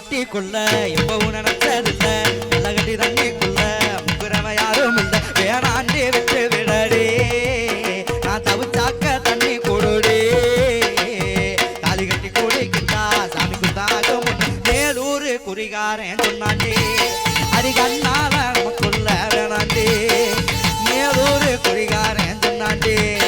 கொள்ள எப்பவும் நினைச்சதில்ல. நல்ல கட்டி தண்ணிக்குள்ள முக்குறவ யாரும் இல்ல. வேணாண்டி விட்டு விடடி. நான் தவிச்சாக்க தண்ணி கொடுடி. தாலி கட்டி கூடிக்கிட்டா சாமி குத்தாக முன்ன குறிகாரன் சொன்னாண்டி அடி கண்ணால நமக்குள்ள வேணாண்டி. மேலூரு குறிகாரன் சொன்னாண்டி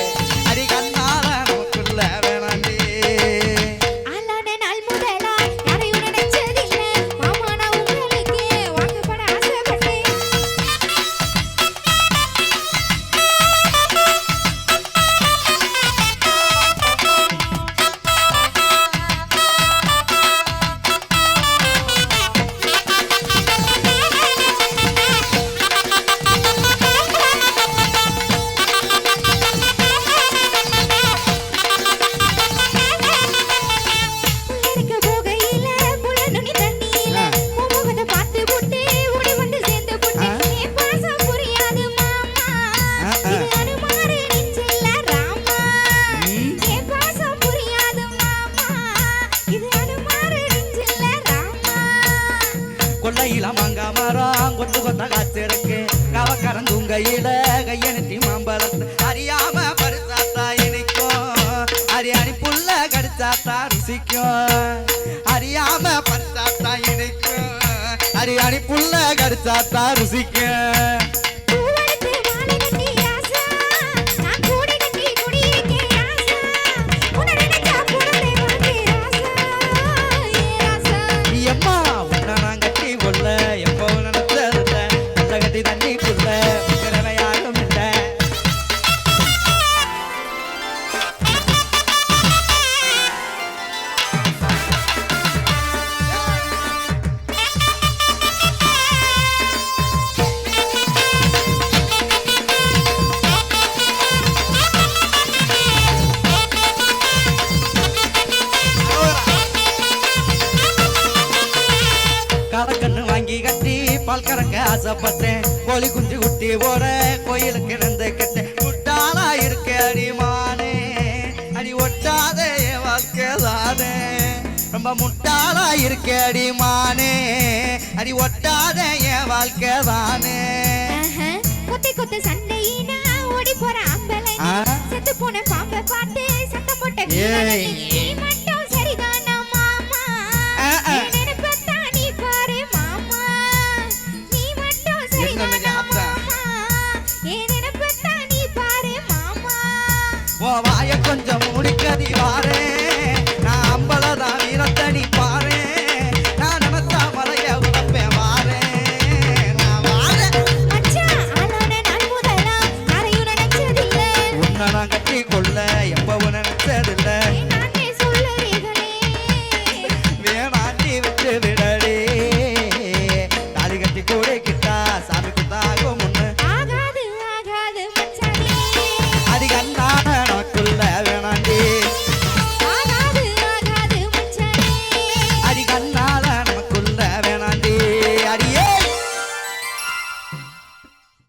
கையில மாங்கா மரம் கொத்து கொத்த காத்திருக்கு கவக்கரந்தும் கையில கையெழுத்தி மாம்பழத்து. அறியாம பரிசாத்தா இனிக்கும் அரியாணி புள்ள கடிச்சாத்தா ருசிக்கும். அறியாம பரிசாத்தா இனிக்கும் அரியாணி புள்ள கடிச்சாத்தா ருசிக்கும். பால் ஆசைப்பட்டேன். கோழி குஞ்சு குட்டி போட கோயிலுக்கு இருந்து கட்டேன். முட்டாளா இருக்க அடிமானே. அடி ஒட்டாத என் வாழ்க்கை தானே ரொம்ப முட்டாளா இருக்க அடிமானே. அடி ஒட்டாத என் வாழ்க்கை தானே ஆஹா, கொத்தி கொத்து சண்டையினா ஓடி போற ஆ? செத்து போன பாம்பை பார்த்து சத்தம் போட்ட வாய கொஞ்சம் முடிக்கதி வாரே. நான் அம்பலதான் வீரத்தடி பாரு. நான் நினைத்தா மலைய உடப்பேன் வாரே. நான் வாரே. கட்டி கொள்ள எப்பவும் நினைச்சதில்லை. வேணாண்டி விட்டு விடடி கூட கிட்டா சாமி